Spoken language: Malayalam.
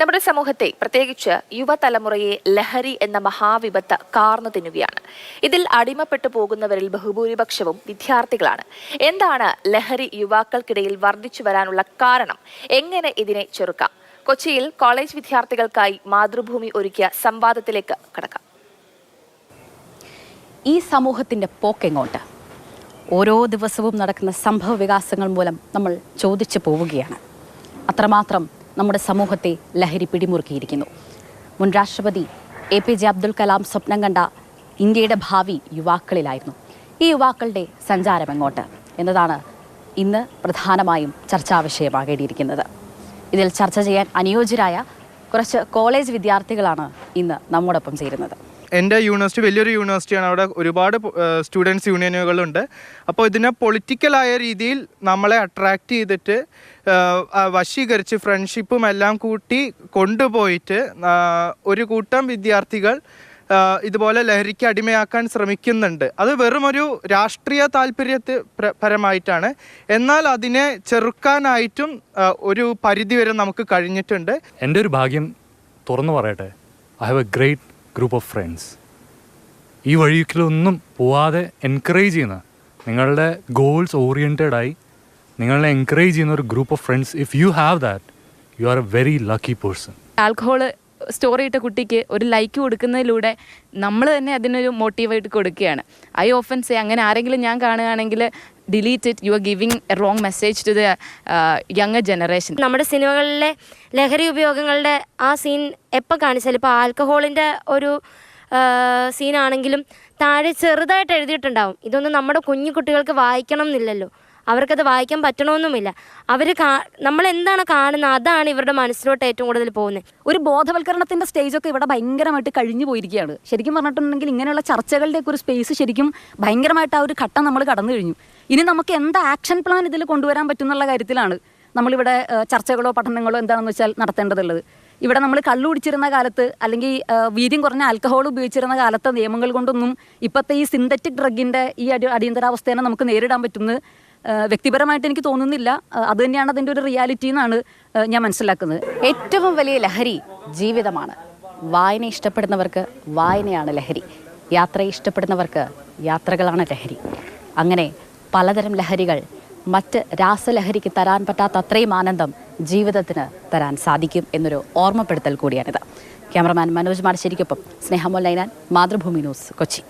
നമ്മുടെ സമൂഹത്തെ പ്രത്യേകിച്ച് യുവതലമുറയെ ലഹരി എന്ന മഹാവിപത്ത് കാർന്നു തിന്നുകയാണ്. ഇതിൽ അടിമപ്പെട്ടു പോകുന്നവരിൽ ബഹുഭൂരിപക്ഷവും വിദ്യാർത്ഥികളാണ്. എന്താണ് ലഹരി യുവാക്കൾക്കിടയിൽ വർദ്ധിച്ചു വരാനുള്ള കാരണം? എങ്ങനെ ഇതിനെ ചെറുക്കാം? കൊച്ചിയിൽ കോളേജ് വിദ്യാർത്ഥികൾക്കായി മാതൃഭൂമി ഒരുക്കിയ സംവാദത്തിലേക്ക് കടക്കാം. ഈ സമൂഹത്തിന്റെ പോക്കെങ്ങോട്ട്? ഓരോ ദിവസവും നടക്കുന്ന സംഭവ വികാസങ്ങൾ മൂലം നമ്മൾ ചോദിച്ചു പോവുകയാണ്. അത്രമാത്രം നമ്മുടെ സമൂഹത്തെ ലഹരി പിടിമുറുക്കിയിരിക്കുന്നു. മുൻ രാഷ്ട്രപതി A P J Abdul Kalam സ്വപ്നം കണ്ട ഇന്ത്യയുടെ ഭാവി യുവാക്കളിലായിരുന്നു. ഈ യുവാക്കളുടെ സഞ്ചാരം എങ്ങോട്ട്? എന്നതാണ് ഇന്ന് പ്രധാനമായും ചർച്ചാ വിഷയമാകേണ്ടിയിരിക്കുന്നത്. ഇതിൽ ചർച്ച ചെയ്യാൻ അനുയോജ്യരായ കുറച്ച് കോളേജ് വിദ്യാർത്ഥികളാണ് ഇന്ന് നമ്മോടൊപ്പം ചേരുന്നത്. എന്റെ യൂണിവേഴ്സിറ്റി വലിയൊരു യൂണിവേഴ്സിറ്റിയാണ് അവിടെ ഒരുപാട് സ്റ്റുഡൻസ് യൂണിയനുകളുണ്ട് അപ്പോൾ ഇതിനെ പൊളിറ്റിക്കലായ രീതിയിൽ നമ്മളെ അട്രാക്റ്റ് ചെയ്തിട്ട് വശീകരിച്ച് ഫ്രണ്ട്ഷിപ്പും എല്ലാം കൂട്ടി കൊണ്ടുപോയിട്ട് ഒരു കൂട്ടം വിദ്യാർത്ഥികൾ ഇതുപോലെ ലഹരിക്ക് അടിമയാക്കാൻ ശ്രമിക്കുന്നുണ്ട്. അത് വെറുമൊരു രാഷ്ട്രീയ താല്പര്യത്തെ പരമായിട്ടാണ്. എന്നാൽ അതിനെ ചെറുക്കാനായിട്ടും ഒരു പരിധിവരെ നമുക്ക് കഴിഞ്ഞിട്ടുണ്ട്. എന്റെ ഒരു ഭാഗ്യം തുറന്നു പറയട്ടെ. I have a great group of friends ഈ വഴിക്കിലൊന്നും പോവാതെ എൻകറേജ് ചെയ്യുന്ന നിങ്ങളുടെ ഗോൾസ് ഓറിയന്റഡ് ആയി നിങ്ങളെ എൻകറേജ് ചെയ്യുന്ന ഒരു group of friends if you have that you are a very lucky person alcohol story ഇട്ട കുട്ടിക്ക് ഒരു ലൈക്ക് കൊടുക്കുന്നതിലൂടെ നമ്മൾ തന്നെ അതിനൊരു മോട്ടീവായിട്ട് കൊടുക്കുകയാണ്. ഐ ഓഫൻസ് അങ്ങനെ ആരെങ്കിലും ഞാൻ കാണുകയാണെങ്കിൽ delete it you are giving a wrong message to the younger generation നമ്മുടെ സിനിമകളിലെ ലഹരി ഉപയോഗങ്ങളുടെ ആ സീൻ എപ്പോൾ കാണിച്ചാലും ഇപ്പോൾ ആൽക്കഹോളിന്റെ ഒരു സീനാണെങ്കിലും താഴെ ചെറുതായിട്ട് എഴുതിയിട്ടുണ്ടാവും. ഇതൊന്നും നമ്മുടെ കുഞ്ഞു കുട്ടികൾക്ക് വായിക്കണം എന്നില്ലല്ലോ അവർക്കത് വായിക്കാൻ പറ്റണമെന്നുമില്ല. അവർ കാ നമ്മൾ എന്താണ് കാണുന്നത്? അതാണ് ഇവരുടെ മനസ്സിലോട്ട് ഏറ്റവും കൂടുതൽ പോകുന്നത്. ഒരു ബോധവൽക്കരണത്തിന്റെ സ്റ്റേജൊക്കെ ഇവിടെ ഭയങ്കരമായിട്ട് കഴിഞ്ഞു പോയിരിക്കുകയാണ്. ശരിക്കും പറഞ്ഞിട്ടുണ്ടെങ്കിൽ ഇങ്ങനെയുള്ള ചർച്ചകളുടെയൊക്കെ ഒരു സ്പേസ് ശരിക്കും ഭയങ്കരമായിട്ട് ആ ഒരു ഘട്ടം നമ്മൾ കടന്നു കഴിഞ്ഞു. ഇനി നമുക്ക് എന്താ ആക്ഷൻ പ്ലാൻ ഇതിൽ കൊണ്ടുവരാൻ പറ്റുന്നുള്ള കാര്യത്തിലാണ് നമ്മളിവിടെ ചർച്ചകളോ പഠനങ്ങളോ എന്താണെന്ന് വെച്ചാൽ നടത്തേണ്ടതുള്ളത്. ഇവിടെ നമ്മൾ കള്ളു കുടിച്ചിരുന്ന കാലത്ത് അല്ലെങ്കിൽ വീര്യം കുറഞ്ഞ ആൽക്കഹോൾ ഉപയോഗിച്ചിരുന്ന കാലത്തെ നിയമങ്ങൾ കൊണ്ടൊന്നും ഇപ്പോഴത്തെ ഈ സിന്തറ്റിക് ഡ്രഗിന്റെ ഈ അടി അടിയന്തരാവസ്ഥേനെ നമുക്ക് നേരിടാൻ പറ്റുന്നത് ഏഹ്, വ്യക്തിപരമായിട്ട് എനിക്ക് തോന്നുന്നില്ല. അത് തന്നെയാണ് അതിന്റെ ഒരു റിയാലിറ്റി എന്നാണ് ഞാൻ മനസ്സിലാക്കുന്നത്. ഏറ്റവും വലിയ ലഹരി ജീവിതമാണ്. വായന ഇഷ്ടപ്പെടുന്നവർക്ക് വായനയാണ് ലഹരി. യാത്ര ഇഷ്ടപ്പെടുന്നവർക്ക് യാത്രകളാണ് ലഹരി. അങ്ങനെ പലതരം ലഹരികൾ മറ്റ് രാസലഹരിക്ക് തരാൻ പറ്റാത്ത അത്രയും ആനന്ദം ജീവിതത്തിന് തരാൻ സാധിക്കും എന്നൊരു ഓർമ്മപ്പെടുത്തൽ കൂടിയാണിത്. ക്യാമറമാൻ മനോജ് മാടശ്ശേരിക്കൊപ്പം സ്നേഹമൊല്ലൈനാൻ മാതൃഭൂമി ന്യൂസ് കൊച്ചി.